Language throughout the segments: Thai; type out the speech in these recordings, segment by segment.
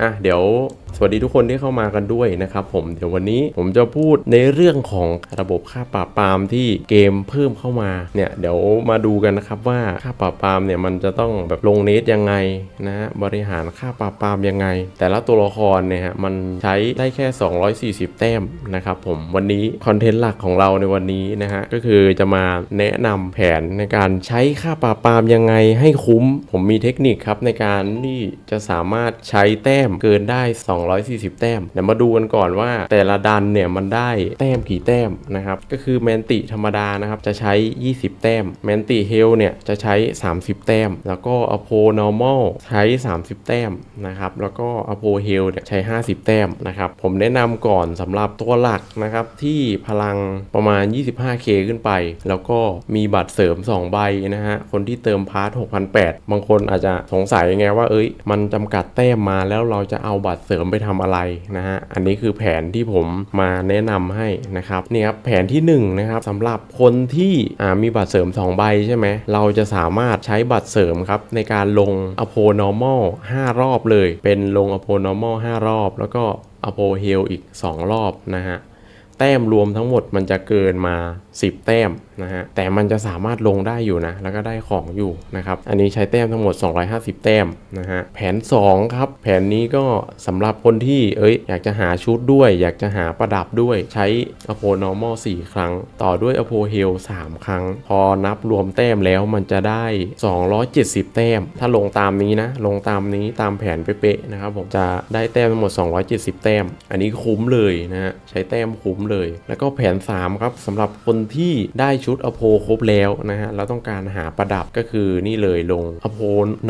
อะเดี๋ยว สวัสดีทุกคนที่เข้ามากันด้วยนะครับผมเดี๋ยววันนี้ผมจะพูดในเรื่องของระบบค่าปราบปรามที่เกมเพิ่มเข้ามาเนี่ยเดี๋ยวมาดูกันนะครับว่าค่าปราบปรามเนี่ยมันจะต้องแบบลงเนตยังไงนะบริหารค่าปราบปรามยังไง แต่ละตัวละครเนี่ยฮะมันใช้ได้แค่ 240 แต้มนะครับผมวันนี้คอนเทนต์หลักของเราในวันนี้นะฮะก็คือจะมาแนะนำแผนในการใช้ค่าปราบปรามยังไงให้คุ้ม ผมมีเทคนิคครับในการที่จะสามารถใช้แต้มเกินได้ 2 240 แต้มเดี๋ยวมาดูกันก่อนว่า แต่ละดันเนี่ยมันได้แต้มกี่แต้มนะครับก็คือแมนติธรรมดานะครับจะใช้ 20 แต้ม แมนติเฮลเนี่ยจะใช้ 30 แต้ม แล้วก็อโพนอร์มอลใช้ 30 แต้มนะครับแล้วก็อโพเฮลเนี่ยใช้ 50 แต้มนะครับผมแนะนำก่อนสำหรับตัวหลักนะครับที่พลังประมาณ 25k ขึ้นไป แล้วก็มีบัตรเสริม 2 ใบนะฮะคนที่เติมพาร์ท6,800 บางคนอาจจะสงสัยไงว่าเอ้ยมันจำกัดแต้มมาแล้วเราจะเอาบัตรเสริมไปทำอะไรนะฮะอันนี้คือแผนที่ผมมาแนะนำให้นะครับเนี่ยครับแผนที่1นงนะครับสำหรับคนที่มีบัตรเสริม 2 ใบใช่ไหมเราจะสามารถใช้บัตรเสริมครับในการลงอโพนอร์มอล5รอบเลย เป็นลงอโพนอร์มอล5รอบ แล้วก็อโพเฮลอีก 2 รอบนะฮะแต้มรวมทั้งหมดมันจะเกินมา 10 แต้ม นะฮะแต่มันจะสามารถลงได้อยู่นะ แล้วก็ได้ของอยู่นะครับอันนี้ใช้แต้มทั้งหมด 250 แต้มนะฮะแผน 2 ครับ แผนนี้ก็สำหรับคนที่เอ้ยอยากจะหาชุดด้วย อยากจะหาประดับด้วยใช้อโพนอร์มอล4ครั้ง ต่อด้วยอโพเฮล3ครั้ง พอนับรวมแต้มแล้วมันจะได้ 270 แต้ม ถ้าลงตามนี้นะ ลงตามนี้ตามแผนเป๊ะๆนะครับผมจะได้แต้มทั้งหมด 270 แต้ม อันนี้คุ้มเลยนะฮะใช้แต้มคุ้มเลย แล้วก็แผน 3 ครับสำหรับคนที่ได้ชุดอโพครบแล้วนะฮะเราต้องการหาประดับก็คือนี่เลยลงอโพ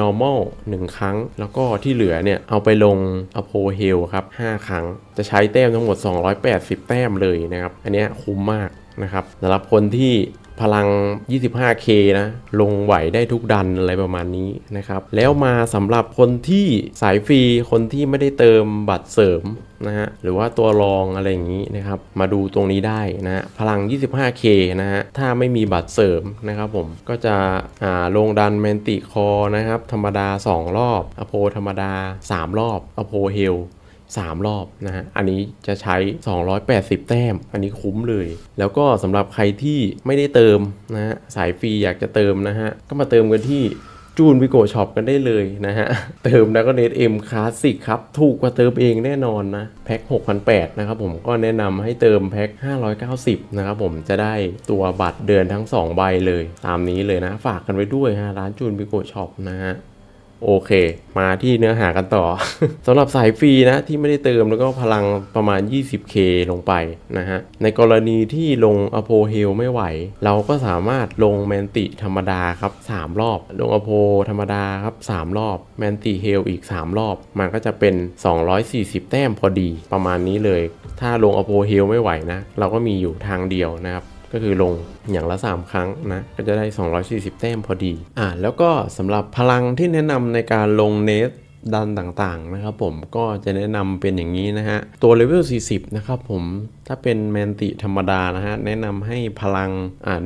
normal 1 ครั้ง แล้วก็ที่เหลือเนี่ยเอาไปลงอโพเฮลครับ 5 ครั้ง จะใช้แต้มทั้งหมด 280 แต้มเลยนะครับ อันนี้คุ้มมาก นะครับสำหรับคนที่พลัง 25k นะ ลงไหวได้ทุกดันอะไรประมาณนี้นะครับ แล้วมาสำหรับคนที่สายฟรี คนที่ไม่ได้เติมบัตรเสริมนะฮะ หรือว่าตัวรองอะไรอย่างนี้นะครับ มาดูตรงนี้ได้นะฮะ พลัง 25k นะฮะ ถ้าไม่มีบัตรเสริมนะครับผม ก็จะอ่าลงดันแมนติคอนะครับ ธรรมดา 2 รอบ อโพธรรมดา 3 รอบ อโพเฮล 3 รอบนะฮะ อันนี้จะใช้ 280 แต้ม อันนี้คุ้มเลย แล้วก็สำหรับใครที่ไม่ได้เติมนะฮะ สายฟรีอยากจะเติมนะฮะ ก็มาเติมกันที่จูนวิโกช็อปกันได้เลยนะฮะ เติมแล้วก็เน็ตเอ็มคลาสสิกครับ ถูกกว่าเติมเองแน่นอนนะ แพ็ค6,800นะครับผมก็แนะนำให้เติมแพ็ค590 นะครับผมจะได้ตัวบัตรเดือนทั้ง 2 ใบเลย ตามนี้เลยนะ ฝากกันไว้ด้วยฮะร้านจูนวิโกช็อปนะฮะ โอเค มาที่เนื้อหากันต่อ สำหรับสายฟรีนะที่ไม่ได้เติมแล้วก็พลังประมาณ 20k ลงไปนะฮะ ในกรณีที่ลงอโพเฮลไม่ไหว เราก็สามารถลงแมนติธรรมดาครับ 3 รอบ ลงอโพธรรมดาครับ 3 รอบ แมนติเฮลอีก 3 รอบ มันก็จะเป็น 240 แต้มพอดีประมาณนี้เลย ถ้าลงอโพเฮลไม่ไหวนะ เราก็มีอยู่ทางเดียวนะครับ ก็คือลงอย่างละ 3 ครั้งนะก็จะได้ 240 แต้มพอดีอ่าแล้วก็สำหรับพลังที่แนะนำในการลงเนสดันต่างๆนะครับผมก็จะแนะนำเป็นอย่างนี้นะฮะ ตัวเลเวล 40 นะครับผมถ้าเป็นแมนติธรรมดานะฮะ แนะนำให้พลังอ่า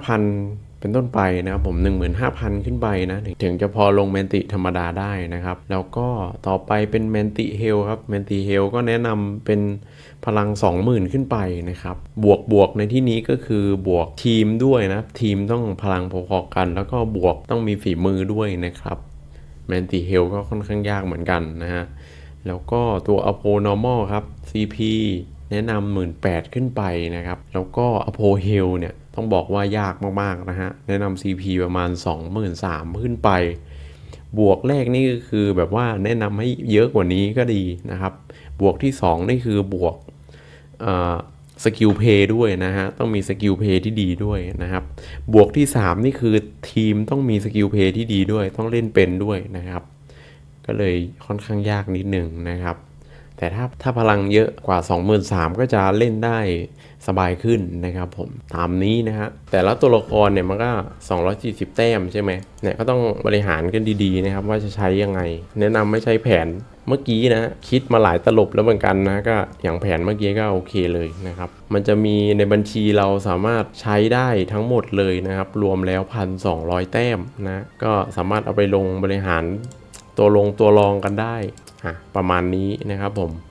15,000 เป็นต้นไปนะครับผม 15,000 ขึ้นไปนะ ถึงจะพอลงแมนติธรรมดาได้นะครับ แล้วก็ต่อไปเป็นแมนติเฮลครับแมนติเฮลก็แนะนำเป็นพลัง 20,000 ขึ้นไปนะครับ บวกบวกในที่นี้ก็คือบวกทีมด้วยนะ ทีมต้องพลังพอๆกัน แล้วก็บวกต้องมีฝีมือด้วยนะครับแมนติเฮลก็ค่อนข้างยากเหมือนกันนะฮะ แล้วก็ตัว a p o normal ครับ CP แนะนำ18,000ขึ้นไปนะครับ แล้วก็ a p o h e l เนี่ย ต้องบอกว่ายากมากๆนะฮะ แนะนำ CP ประมาณ 23,000ขึ้นไป บวกแรกนี่ก็คือแบบว่าแนะนำให้เยอะกว่านี้ก็ดีนะครับ บวกที่ 2 นี่คือบวกสกิลเพย์ด้วยนะฮะ ต้องมีสกิลเพย์ที่ดีด้วยนะครับ บวกที่ 3 นี่คือทีมต้องมีสกิลเพย์ที่ดีด้วย ต้องเล่นเป็นด้วยนะครับ ก็เลยค่อนข้างยากนิดหนึ่งนะครับ แต่ถ้าถ้าพลังเยอะกว่า 23,000 ก็จะเล่นได้สบายขึ้นนะครับผมตามนี้นะฮะแต่ละตัวละครเนี่ยมันก็ 240 แต้มใช่ไหมเนี่ยก็ต้องบริหารกันดีๆนะครับว่าจะใช้ยังไง แนะนำไม่ใช้แผนเมื่อกี้นะคิดมาหลายตลบแล้วเหมือนกันนะก็อย่างแผนเมื่อกี้ก็โอเคเลยนะครับมันจะมีในบัญชีเราสามารถใช้ได้ทั้งหมดเลยนะครับรวมแล้ว 1,200 แต้มนะก็สามารถเอาไปลงบริหารตัวลงตัวรองกันได้ ประมาณนี้นะครับผม